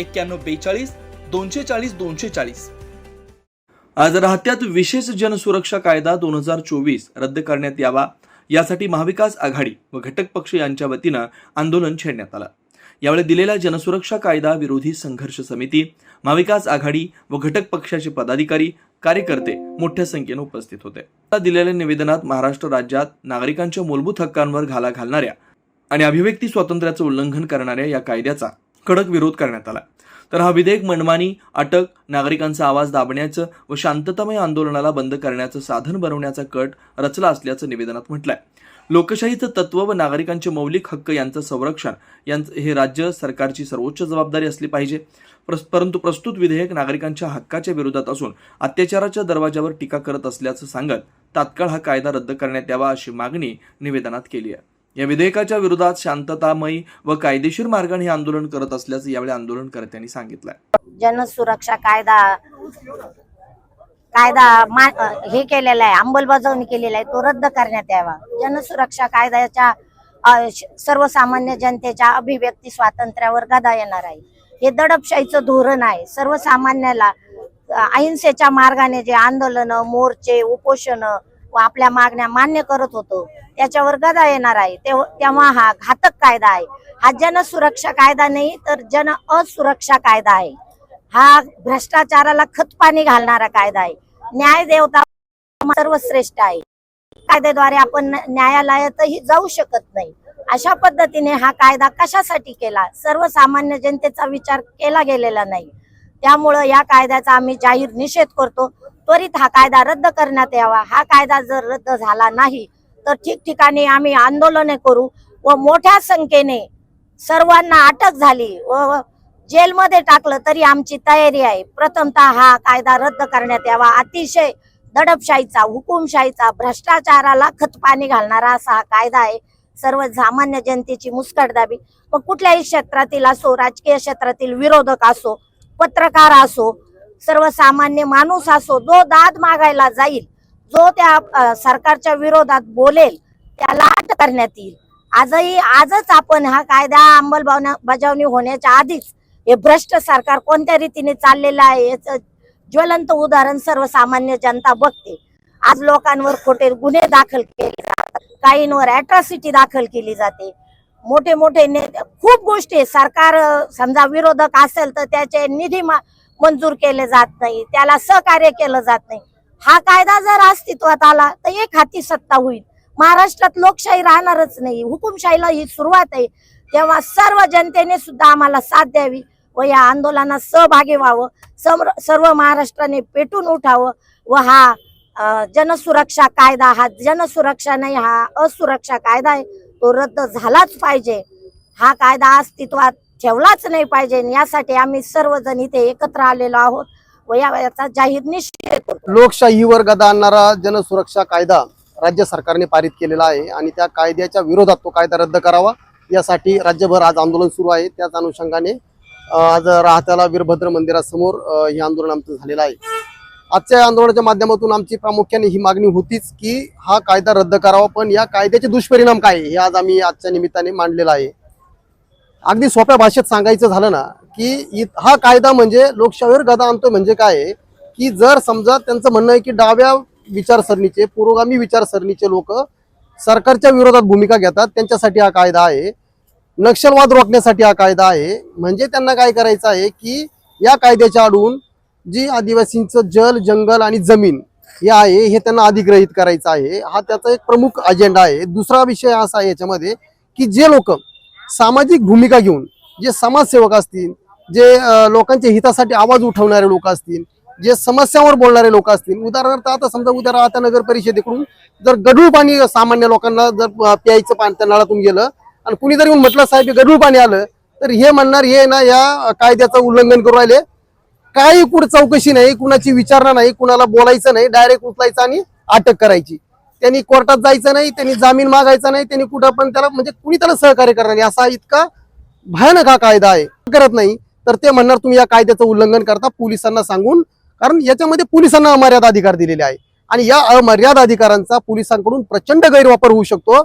एक्क्याण्णव बेचाळीस दोनशे चाळीस दोनशे चाळीस. आज राहत्यात विशेष जनसुरक्षा कायदा दोन हजार चोवीस रद्द करण्यात यावा यासाठी महाविकास आघाडी व घटक पक्ष यांच्या वतीनं आंदोलन छेडण्यात आलं. यावेळी दिलेल्या जनसुरक्षा कायदा विरोधी संघर्ष समिती महाविकास आघाडी व घटक पक्षाचे पदाधिकारी कार्यकर्ते मोठ्या संख्येने उपस्थित होते. आता दिलेल्या निवेदनात महाराष्ट्र राज्यात नागरिकांच्या मूलभूत हक्कांवर घाला घालणाऱ्या आणि अभिव्यक्ती स्वातंत्र्याचं उल्लंघन करणाऱ्या या कायद्याचा कडक विरोध करण्यात आला. तर हा विधेयक मनमानी अटक नागरिकांचा आवाज दाबण्याचं व शांततामय आंदोलनाला बंद करण्याचं साधन बनवण्याचा कट रचला असल्याचं निवेदनात म्हटलंय. लोकशाहीचं तत्व व नागरिकांचे मौलिक हक्क यांचं संरक्षण यांचं हे राज्य सरकारची सर्वोच्च जबाबदारी असली पाहिजे. प्रस- परंतु प्रस्तुत विधेयक नागरिकांच्या हक्काच्या विरोधात असून अत्याचाराच्या दरवाजावर टीका करत असल्याचं सांगत तात्काळ हा कायदा रद्द करण्यात यावा अशी मागणी निवेदनात केली आहे. या विधेयकाच्या विरोधात शांततामयी व कायदेशीर मार्गाने हे आंदोलन करत असल्याचं यावेळी आंदोलनकर्त्यांनी सांगितलंय. जनसुरक्षा कायदा कायदा हे केलेला आहे अंमलबजावणी केलेला आहे तो रद्द करण्यात यावा. जनसुरक्षा कायद्याच्या सर्वसामान्य जनतेच्या अभिव्यक्ती स्वातंत्र्यावर गदा येणार आहे. हे दडपशाहीचं धोरण आहे. सर्वसामान्याला अहिंसेच्या मार्गाने जे आंदोलन मोर्चे उपोषण व आपल्या मागण्या मान्य करत होतो. त्याच्यावर गदा येणार आहे. तेव्हा तेव्हा हा घातक कायदा आहे. हा जन सुरक्षा कायदा नाही तर जन असुरक्षा कायदा आहे. हा भ्रष्टाचाराला खतपाणी घालणारा कायदा आहे. न्याय देवता सर्वश्रेष्ठ आहे. कायद्याद्वारे आपण न्यायालयातही जाऊ शकत नाही. अशा पद्धतीने हा कायदा कशासाठी केला? सर्वसामान्य जनतेचा विचार केला गेलेला नाही. त्यामुळं या कायद्याचा आम्ही जाहीर निषेध करतो. त्वरित हा कायदा रद्द करण्यात यावा. हा कायदा जर रद्द झाला नाही तर ठिकठिकाणी आम्ही आंदोलने करू व मोठ्या संख्येने सर्वांना अटक झाली व जेलमध्ये टाकलं तरी आमची तयारी आहे. प्रथमतः हा कायदा रद्द करण्यात यावा. अतिशय दडपशाहीचा हुकुमशाहीचा भ्रष्टाचाराला खतपाणी घालणारा असा हा कायदा आहे. सर्व सामान्य जनतेची मुस्कटदाबी मग कुठल्याही क्षेत्रातील असो राजकीय क्षेत्रातील विरोधक असो पत्रकार असो सर्वसामान्य माणूस असो जो दाद मागायला जाईल जो त्या सरकारच्या विरोधात बोलेल त्याला अटक करण्यात येईल. आजही आजच आपण हा कायदा अंमलबजावणी बजावणी होण्याच्या आधीच हे भ्रष्ट सरकार कोणत्या रीतीने चाललेलं आहे याचं ज्वलंत उदाहरण सर्वसामान्य जनता बघते. आज लोकांवर खोटे गुन्हे दाखल केले जातात काहींवर अॅट्रॉसिटी दाखल केली जाते. मोठे मोठे नेते खूप गोष्टी सरकार समजा विरोधक असेल तर त्याचे निधी मा- मंजूर केले जात नाही त्याला सहकार्य केलं जात नाही. हा कायदा जर अस्तित्वात आला तर एक हाती सत्ता होईल. महाराष्ट्रात लोकशाही राहणारच नाही हुकुमशाहीला ही सुरुवात आहे. तेव्हा सर्व जनतेने सुद्धा आम्हाला साथ द्यावी व या आंदोलनात सहभागी व्हावं. सर्व महाराष्ट्राने पेटून उठावं व हा जनसुरक्षा कायदा हा जनसुरक्षा नाही हा असुरक्षा कायदा आहे तो रद्द झालाच पाहिजे. हा कायदा अस्तित्वात ठेवलाच नाही पाहिजे यासाठी आम्ही सर्वजण इथे एकत्र आलेलो आहोत व याचा जाहीर निषेध लोकशाही लोकशाहीवर गदा आणणारा जनसुरक्षा कायदा राज्य सरकारने पारित केलेला आहे आणि त्या कायद्याच्या विरोधात तो कायदा रद्द करावा यासाठी राज्यभर आज आंदोलन सुरू आहे. त्याच अनुषंगाने आज राहत्याला वीरभद्र मंदिरासमोर हे आंदोलन आमचं झालेलं आहे. आजच्या या आंदोलनाच्या माध्यमातून आमची प्रामुख्याने ही मागणी होतीच की हा कायदा रद्द करावा पण या कायद्याचे दुष्परिणाम काय आहे, हे आज आम्ही आजच्या निमित्ताने मांडलेलं आहे. अगदी सोप्या भाषेत सांगायचं झालं ना की हा कायदा म्हणजे लोकशाहीवर गदा आणतो म्हणजे काय की जर समजा त्यांचं म्हणणं आहे की डाव्या विचारसरणीचे पुरोगामी विचारसरणीचे लोक सरकारच्या विरोधात भूमिका घेतात त्यांच्यासाठी हा कायदा आहे. नक्षलवाद रोखण्यासाठी हा कायदा आहे. म्हणजे त्यांना काय करायचं आहे की या कायद्याच्या आडून जी आदिवासींचं जल जंगल आणि जमीन हे आहे हे त्यांना अधिग्रहित करायचं आहे. हा त्याचा एक प्रमुख अजेंडा आहे. दुसरा विषय असा आहे याच्यामध्ये की जे लोक सामाजिक भूमिका घेऊन जे समाजसेवक असतील जे लोकांच्या हितासाठी आवाज उठवणारे लोक असतील जे समस्यांवर बोलणारे लोक असतील उदाहरणार्थ आता समजा उद्या राहत्या नगर परिषदेकडून जर गढूळ पाणी सामान्य लोकांना जर प्यायचं पाणी त्या नळातून गेलं आणि कुणी जर येऊन म्हटलं साहेब गढूळ पाणी आलं तर हे म्हणणार हे ना या कायद्याचं उल्लंघन करू राहिले. काही कुठं चौकशी नाही कुणाची विचारणा नाही कुणाला बोलायचं नाही डायरेक्ट उचलायचं आणि अटक करायची. त्यांनी कोर्टात जायचं नाही त्यांनी जामीन मागायचा नाही त्यांनी कुठं पण त्याला म्हणजे कुणी त्याला सहकार्य करणार नाही. असा इतका भयानक हा कायदा आहे. करत नाही. तर ते म्हणणार तुम्ही या कायद्याचं उल्लंघन करता पोलिसांना सांगून. कारण याच्यामध्ये पोलिसांना अमर्याद अधिकार दिलेले आहे. आणि या अमर्याद अधिकारांचा पोलिसांकडून प्रचंड गैरवापर होऊ शकतो.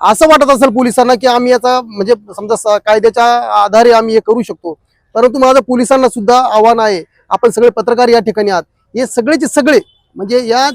असं वाटत असेल पोलिसांना की आम्ही याचा म्हणजे समजा कायद्याच्या आधारे आम्ही हे करू शकतो. परंतु माझं पोलिसांना सुद्धा आव्हान आहे. आपण सगळे पत्रकार या ठिकाणी आहात. हे सगळेचे सगळे म्हणजे या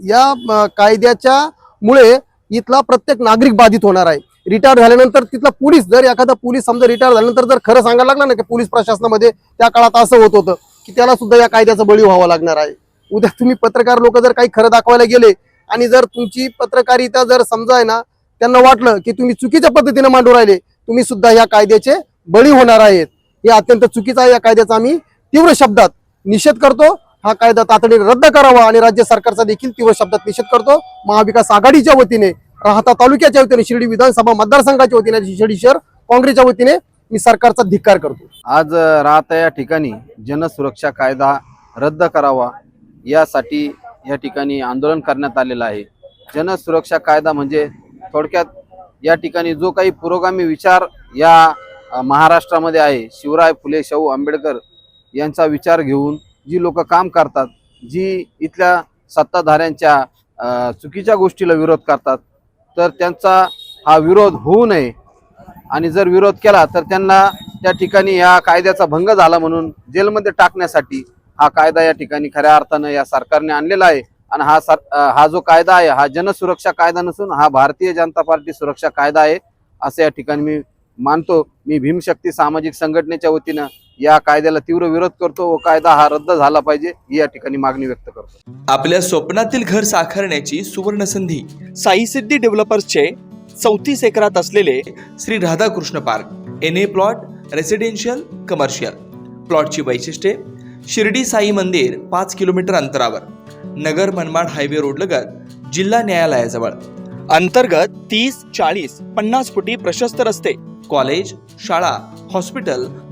या कायद्याच्या मुळे इथला प्रत्येक नागरिक बाधित होणार आहे. रिटायर झाल्यानंतर तिथला पोलीस जर एखादा पोलीस समजा रिटायर झाल्यानंतर जर खरं सांगायला लागला ना की पोलीस प्रशासनामध्ये त्या काळात असं होत होतं की त्याला सुद्धा या कायद्याचा बळी व्हावा लागणार आहे. उद्या तुम्ही पत्रकार लोक जर काही खरं दाखवायला गेले आणि जर तुमची पत्रकारिता जर समजा आहे ना त्यांना वाटलं की तुम्ही चुकीच्या पद्धतीने मांडू राहिले तुम्ही सुद्धा या कायद्याचे बळी होणार आहेत. हे अत्यंत चुकीचं आहे. या कायद्याचा आम्ही तीव्र शब्दात निषेध करतो. हा कायदा तातडीने रद्द करावा आणि राज्य सरकारचा देखील तीव्र शब्दात निषेध करतो. महाविकास आघाडीच्या वतीने राहता तालुक्याच्या वतीने शिर्डी विधानसभा मतदारसंघाच्या वतीने शिर्डी शहर काँग्रेसच्या वतीने मी सरकारचा धिक्कार करतो. आज राहता या ठिकाणी जनसुरक्षा कायदा रद्द करावा यासाठी या ठिकाणी आंदोलन करण्यात आलेलं आहे. जनसुरक्षा कायदा म्हणजे थोडक्यात या ठिकाणी जो काही पुरोगामी विचार या महाराष्ट्रामध्ये आहे शिवराय फुले शाहू आंबेडकर यांचा विचार घेऊन जी लोक काम करतात जी इथल्या सत्ताधाऱ्यांच्या चुकीच्या गोष्टीला विरोध करतात तर त्यांचा हा विरोध होऊ नये. आणि जर विरोध केला तर त्यांना त्या ठिकाणी या कायद्याचा भंग झाला म्हणून जेलमध्ये टाकण्यासाठी हा कायदा या ठिकाणी खऱ्या अर्थानं या सरकारने आणलेला आहे. आणि हा सर हा जो कायदा आहे हा जनसुरक्षा कायदा नसून हा भारतीय जनता पार्टी सुरक्षा कायदा आहे असं या ठिकाणी मी मानतो. मी भीमशक्ती सामाजिक संघटनेच्या वतीनं या कायद्याला तीव्र विरोध करतो व कायदा हा रद्द झाला पाहिजे ही या ठिकाणी मागणी व्यक्त करतो. आपल्या स्वप्नातील घर साकारण्याची सुवर्ण संधी साई सिद्धी डेव्हलपर्सचे चौतीस एकरात असलेले Shri Radhakrishna park N A plot residential commercial प्लॉटची वैशिष्ट्ये शिर्डी साई मंदिर पाच किलोमीटर अंतरावर नगर मनमाड हायवे रोड लगत जिल्हा न्यायालयाजवळ. अंतर्गत तीस चाळीस पन्नास फुटी प्रशस्त रस्ते कॉलेज शाळा हॉस्पिटल